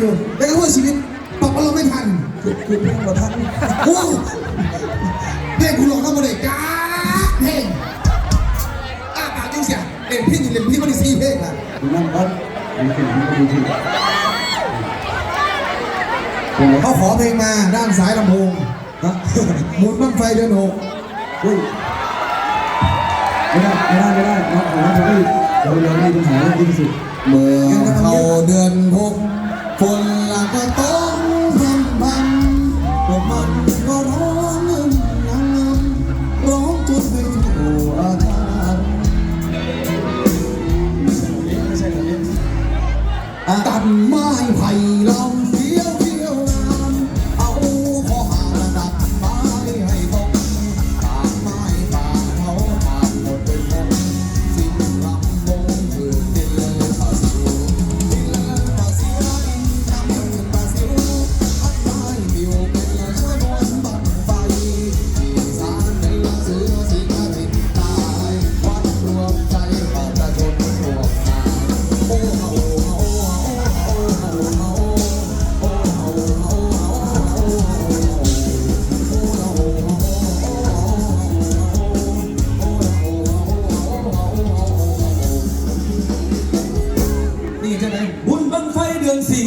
อยู่แต่ก็ว่าชีวิตปรับอารมณ์ไม่ทันคือคือเพลงบ่ทันโอ้เพลงคุณหลอกน้ำมันเลยจ้าเพลงอ้าปากจังเสียเล่นพี่นี่เล่นพี่มันได้สี่เพลงละดูนั่งวัดดูถึงดูถึงเขาขอเพลงมาด้านซ้ายลำโพงฮะหมุนบ้างไฟเดือนหกเฮ้ยไม่ได้ไม่ได้ไม่ได้น้องของน้องจะรีบเดี๋ยวเดี๋ยวนี่ปัญหาเรื่องที่สุดเมื่อเข้าเดือนหก คนละก็ต้องพรำพรำพวกมันก็ร้องเงินยังเงินร้องจนไปทั่วทางไม่ใช่แตัดไม้ไผ่ลำ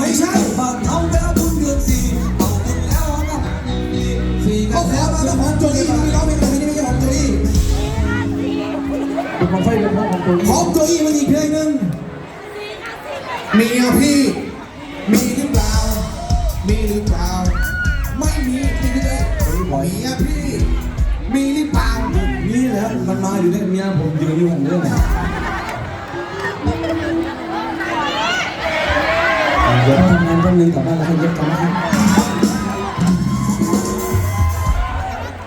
ไม่ใช่บ้านเฮาไปเอาบุญเดือนสี่เอาบุญแล้วเอาครับสี่กัก็นขอมาแล้วของโจลี่ไม่ร้องเพลงนี้ไม่ใช่ของโจลี่บุญบังไฟเป็นของของตัวเองของโจลี่มันอีกเพลงหนึ่งเมียพี่ มีหรือเปล่า มีหรือเปล่า ไม่มีพี่ไม่ได้เมียพี่ มีหรือเปล่านี่แหละมันมาอยู่ในเมียผมยืนอยู่ของเรื่อง ทำงานแป๊บนึงกลับบ้านแล้วให้เย็บกันนะครับ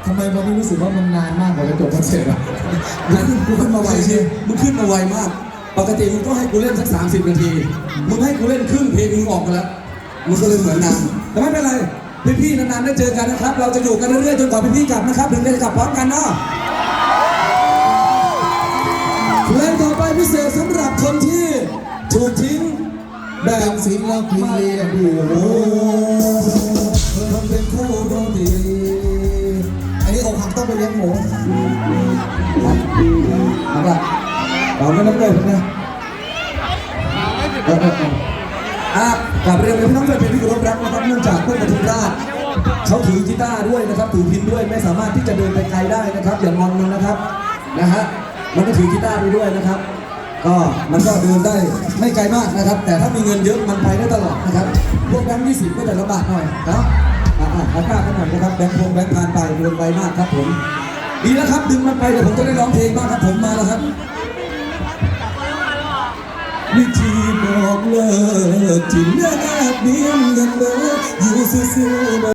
ทำไมวันนี้รู้สึกว่ามันนานมากกว่าจะจบคอนเสิร์ตอะงั้นกูขึ้นมาไวใช่มึงขึ้นมาไวมาก ปกติมึงต้องให้กูเล่นสัก 30 นาที มึงให้กูเล่นครึ่งเพลงมึงออกมาแล้ว มึงก็เลยเหมือนนานแต่ไม่เป็นไร พี่ๆนานๆได้เจอกันนะครับ เราจะอยู่กันเรื่อยๆจนกว่าพี่ๆกลับนะครับ ถึงจะกลับพร้อมกันเนาะเพลงต่อไปพิเศษสำหรับคนที่ถูกทิ้ง แบแบบบศิลปินเรียกดูโอ้ทำเป็นคู่ดนตรีอันนี้อกหักต้องไปเลี้ยงหมูเอาละเราไม่ต้องเลยนะเออเออเอออะกับเรียนเลยพี่น้องแฟนเพลงที่เคารพรักนะครับเนื่องจากเพื่อนปทุมราชเขาถือกีตาร์ด้วยนะครับถือพินด้วยไม่สามารถที่จะเดินไปไกลได้นะครับ อย่างงอนมันนะครับนะฮะมันก็ถือกีตาร์ไปด้วยนะครับ ก็มันก็เดินได้ไม่ไกลมากนะครับ แต่ถ้ามีเงินเยอะมันไปได้ตลอดนะครับ พวกแบงค์ยี่สิบก็จะลำบากหน่อยนะอ่าอ่าเอาค่ากันหน่อยนะครับแบงค์พงแบงค์ผ่านไปเดินไวมากครับผมดีแล้วครับดึงมันไปเดี๋ยวผมจะได้ร้องเพลงบ้างครับผมมาแล้วครับวิธีบอกเลิกที่แนบเนียนกันเลยอยู่ซื่อ